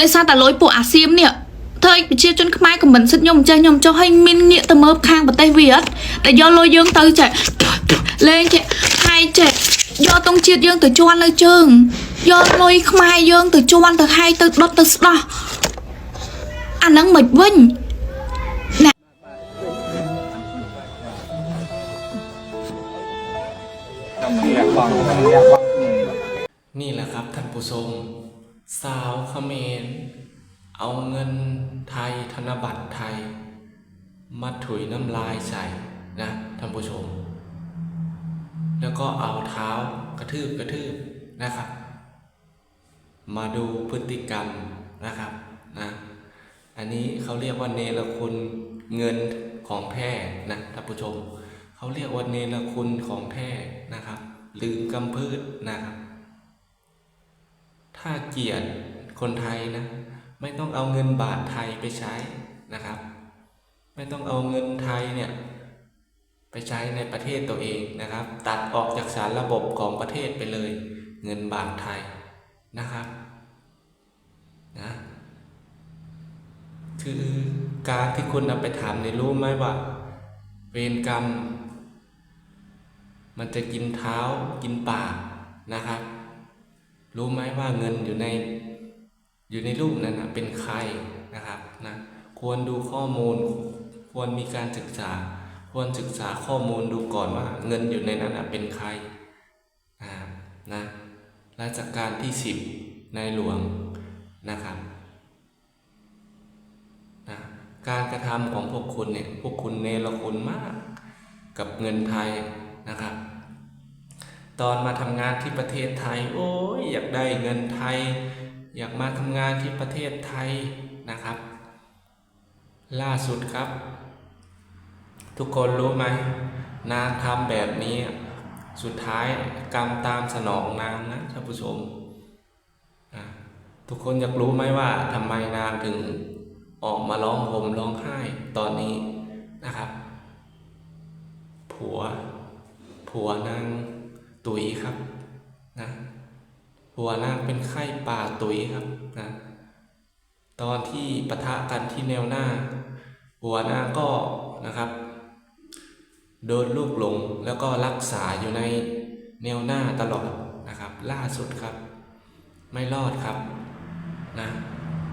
ដោយសារតែលុយពួកអាសៀមនេះធ្វើឲ្យប្រជាជនខ្មែរខមមិនសិទ្ធខ្ញុំចេះខ្ញុំចុះឲ្យមានងាកទៅមើលខាងប្រទេសវាអត់តែយកលុយយើងទៅចេះលេងចេះហើយចេះយកតុងជាតិយើងទៅជន់នៅជើងយកលុយខ្មែរយើងទៅជន់ទៅហើយទៅដុតទៅស្ដោះអាហ្នឹងមិនវិញ นี่แหละครับท่านผู้ชม สาวเขมร เอาเงินไทยธนบัตรไทย มาถุยน้ำลายใส่นะท่านผู้ชม แล้วก็เอาเท้ากระทืบกระทืบนะครับ มาดูพฤติกรรมนะครับนะอันนี้เขาเรียกว่าเนรคุณเงินของแท้นะท่านผู้ชม เขาเรียกว่าเนรคุณของแท้นะครับ ลืมกำพืชนะครับ ถ้าเกลียดคนไทยนะ ไม่ต้องเอาเงินบาทไทยไปใช้นะครับ ไม่ต้องเอาเงินไทยเนี่ยไปใช้ในประเทศตัวเองนะครับ ตัดออกจากสารระบบของประเทศไปเลย เงินบาทไทยนะครับนะคือการที่คุณเอาไปทำเนี่ยรู้ไหมว่า เวรกรรม มันจะกินเท้ากินปากนะครับ รู้ไหมว่าเงินอยู่ในอยู่ในรูปนั้นนะเป็นใครนะครับนะควรดูข้อมูลควรมีการศึกษา ควรศึกษาข้อมูลดูก่อนว่าเงินอยู่ในนั้นนะเป็นใครนะนะรัชกาลที่สิบในหลวงนะครับนะการกระทำของพวกคุณเนี่ยพวกคุณเนรคุณมากกับเงินไทยนะครับ ตอนมาทำงานที่ประเทศไทย โอ้ยอยากได้เงินไทย อยากมาทำงานที่ประเทศไทยนะครับ ล่าสุดครับ ทุกคนรู้ไหมนางทำแบบนี้ สุดท้ายกรรมตามสนองนางนะท่านผู้ชมอะทุกคนอยากรู้ไหมว่าทำไมนางถึงออกมาร้องห่มร้องไห้ตอนนี้นะครับ ผัว ผัวนาง ตุ๋ยครับนะผัวนางเป็นไข้ป่าตุ๋ยครับนะตอนที่ปะทะกันที่แนวหน้าผัวนางก็นะครับโดนลูกหลงแล้วก็รักษาอยู่ในแนวหน้าตลอดนะครับ ล่าสุดครับ ไม่รอดครับนะ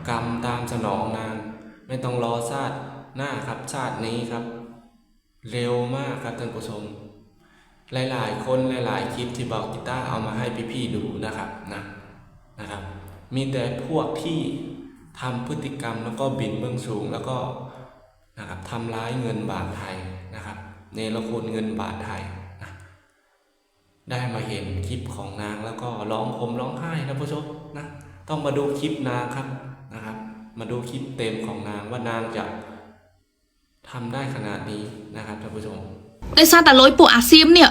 กรรมตามสนองนางไม่ต้องรอชาติหน้าครับชาตินี้ครับ เร็วมากครับท่านผู้ชม หลาย ๆ คนหลาย ๆ คลิปที่บอกกีตาร์เอามาให้พี่ๆดูนะครับนะนะครับ มีแต่พวกที่ทำพฤติกรรมแล้วก็บินเบื้องสูงแล้วก็นะครับทำร้ายเงินบาทไทยนะครับเนรคุณเงินบาทไทยนะได้มาเห็นคลิปของนางแล้วก็ร้องผมร้องไห้นะผู้ชมนะต้องมาดูคลิปนางครับนะครับ มาดูคลิปเต็มของนางว่านางจะทำได้ขนาดนี้นะครับท่านผู้ชม ដោយសារតែលុយពួកអាសៀមនេះ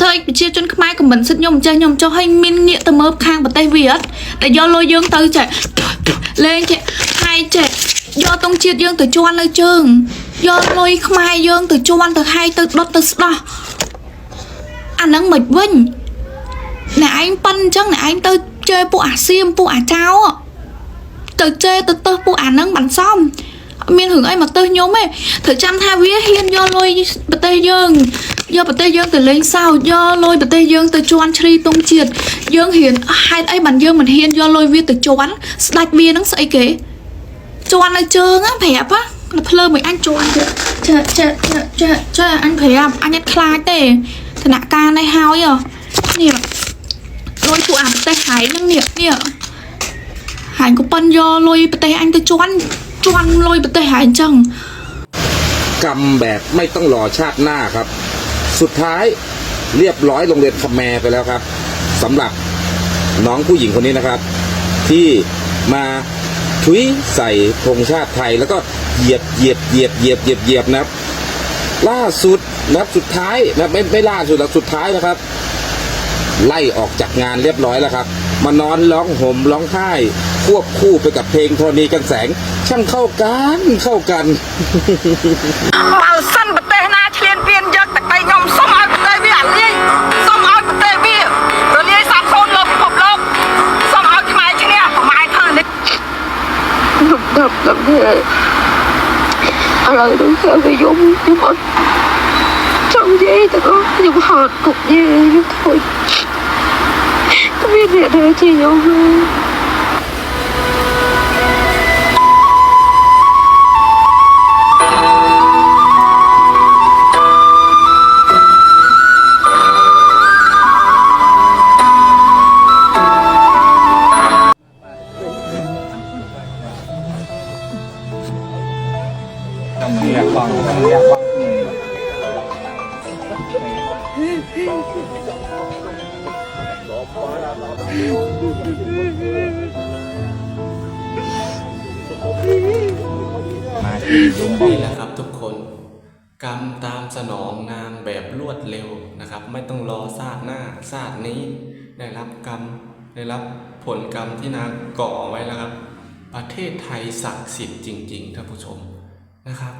ធ្វើឲ្យប្រជាជនខ្មែរខមមិនសិទ្ធខ្ញុំចេះខ្ញុំចុះឲ្យមានងាកទៅមើលខាងប្រទេសវាអត់តែយកលុយយើងទៅចេះលេងចេះហើយចេះយកតុងជាតិយើងទៅជន់នៅជើងយកលុយខ្មែរយើងទៅជន់ទៅហើយទៅដុតទៅស្ដោះអាហ្នឹងមិនវិញអ្នកឯងប៉ិនអញ្ចឹងអ្នកឯងទៅជេរពួកអាសៀមពួកអាចោទៅជេរទៅទៅពួកអាហ្នឹងបានសម អត់មានរឿងអីមកទៅខ្ញុំទេត្រូវចាំថាវាហ៊ានយកលុយប្រទេសយើងយកប្រទេសយើងទៅលេងសើចយកលុយប្រទេសយើងទៅជន់ឈ្រីតុងជាតិយើងហ៊ានហេតុអីបានយើងមិនហ៊ានយកលុយវាទៅជន់ស្ដាច់វាហ្នឹងស្អីគេជន់នៅជើងណាប្រាប់ណាភ្លើមិនអញជន់ចេះចេះចេះចេះចេះអញប្រាប់អញអត់ខ្លាចទេធនការនេះហើយនេះលុយពួកអាប្រទេសហៃហ្នឹងនេះនេះហាញក៏ប៉ុនយកលុយប្រទេសអញទៅជន់ จวนลอยไปแต่หายจัง กรรมแบบไม่ต้องรอชาติหน้าครับ สุดท้ายเรียบร้อยโรงเรียนคแมไปแล้วครับสำหรับน้องผู้หญิงคนนี้นะครับ ที่มาทุยใส่ธงชาติไทยแล้วก็เหยียบเหยียบเหยียบเหยียบเหยียบเหยียบนะครับ ล่าสุดนับสุดท้ายนะไม่ไม่ล่าสุดแล้วสุดท้ายนะครับ ไล่ออกจากงานเรียบร้อยแล้วครับ มานอนร้องห่มร้องไห้ ควบคู่ไปกับเพลงธรณีกันแสง ช่างเข้ากันเข้ากันเอาสั้นประเทศนาเชียนเปียนยักษ์แต่ไปยอมส้มเอาประเทศวิ่งนนี้ส้มเอาประเทศวิ่งตอนนี้สามโซนลบผมลบส้มเอาที่ไม้ชนิดผมไม้เท่านี้ดับดับดับเลยอะไรต้องเข้าไปยมยุ่งหมดจังเย่แต่ก็ยังหอดกบเย่ยังถอยก็ไม่เหลือเลยที่ยมเลยะครับทุกคนกรรมตามสนองนางแบบรวดเร็วนะครับ ไม่ต้องรอซาดหน้าซาดนี้ ได้รับกรรมได้รับผลกรรมที่นางก่อไว้แล้วครับ ประเทศไทยศักดิ์สิทธิ์จริงๆท่านผู้ชม นะครับ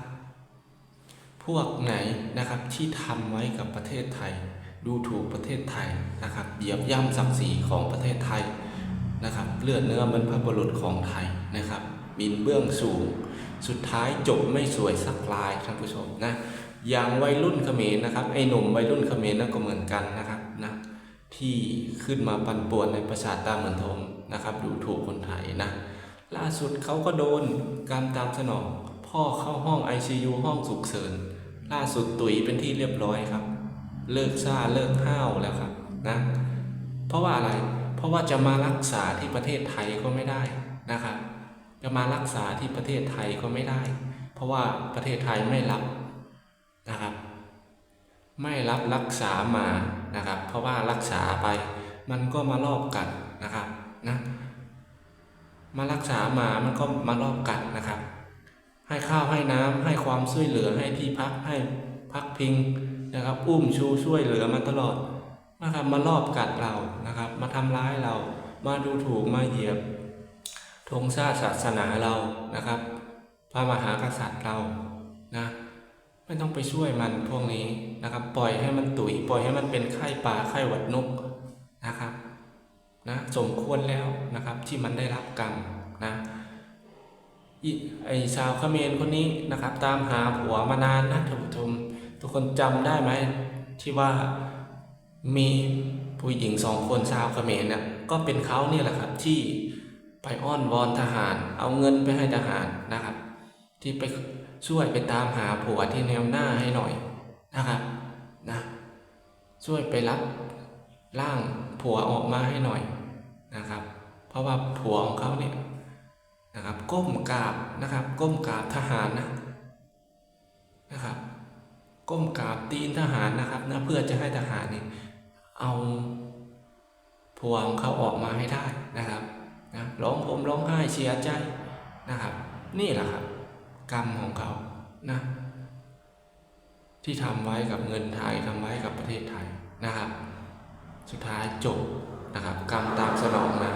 พวกไหนนะครับที่ทำไว้กับประเทศไทย ดูถูกประเทศไทยนะครับเหยียบย่ำศักดิ์ศรีของประเทศไทยนะครับ เลือดเนื้อบรรพบุรุษของไทยนะครับบินเบื้องสูง สุดท้ายจบไม่สวยสักลายท่านผู้ชมนะอย่างวัยรุ่นเขมรนะครับไอ้หนุ่มวัยรุ่นเขมรนั่นก็เหมือนกันนะครับนะที่ขึ้นมาปั่นป่วนในประชาตาเหมือนทมนะครับดูถูกคนไทยนะล่าสุดเขาก็โดนการตามสนอง พ่อเข้าห้อง ICU ห้องฉุกเฉินล่าสุดตุ๋ยเป็นที่เรียบร้อยครับ เลิกซ่าเลิกห้าวแล้วครับนะเพราะว่าอะไรเพราะว่าจะมารักษาที่ประเทศไทยก็ไม่ได้นะครับจะมารักษาที่ประเทศไทยก็ไม่ได้ เพราะว่าประเทศไทยไม่รับนะครับ ไม่รับรักษามานะครับ เพราะว่ารักษาไป มันก็มารอบกัดนะครับนะมารักษามามันก็มารอบกัดนะครับ ให้ข้าวให้น้ำให้ความช่วยเหลือให้ที่พักให้พักพิงนะครับ อุ้มชูช่วยเหลือมาตลอดนะครับมารอบกัดเรานะครับ มาทำร้ายเรา มาดูถูกมาเหยียบธงชาติศาสนาเรานะครับ พระมหากษัตริย์เรานะไม่ต้องไปช่วยมันพวกนี้นะครับ ปล่อยให้มันตุยปล่อยให้มันเป็นไข้ป่าไข้หวัดนกนะครับนะสมควรแล้วนะครับที่มันได้รับกรรมนะ ไอชาวเขมรคนนี้นะครับ ตามหาผัวมานานนะท่านผู้ชมทุกคนจำได้ไหมที่ว่ามีผู้หญิงสองคนชาวเขมรเนี่ยก็เป็นเขาเนี่ยแหละครับที่ไปอ้อนวอนทหาร เอาเงินไปให้ทหารนะครับ ที่ไปช่วยไปตามหาผัวที่แนวหน้าให้หน่อยนะครับนะช่วยไปรับร่างผัวออกมาให้หน่อยนะครับ เพราะว่าผัวของเขาเนี่ย นะครับก้มกราบนะครับก้มกราบทหารนะนะครับก้มกราบตีนทหารนะครับนะเพื่อจะให้ทหารเนี่ยเอาผัวของเขาออกมาให้ได้นะครับนะร้องผมร้องไห้เสียใจนะครับ นี่แหละครับ กรรมของเขานะที่ทำไว้กับเงินไทยทำไว้กับประเทศไทยนะครับ สุดท้ายจบนะครับ กรรมตามสนองมา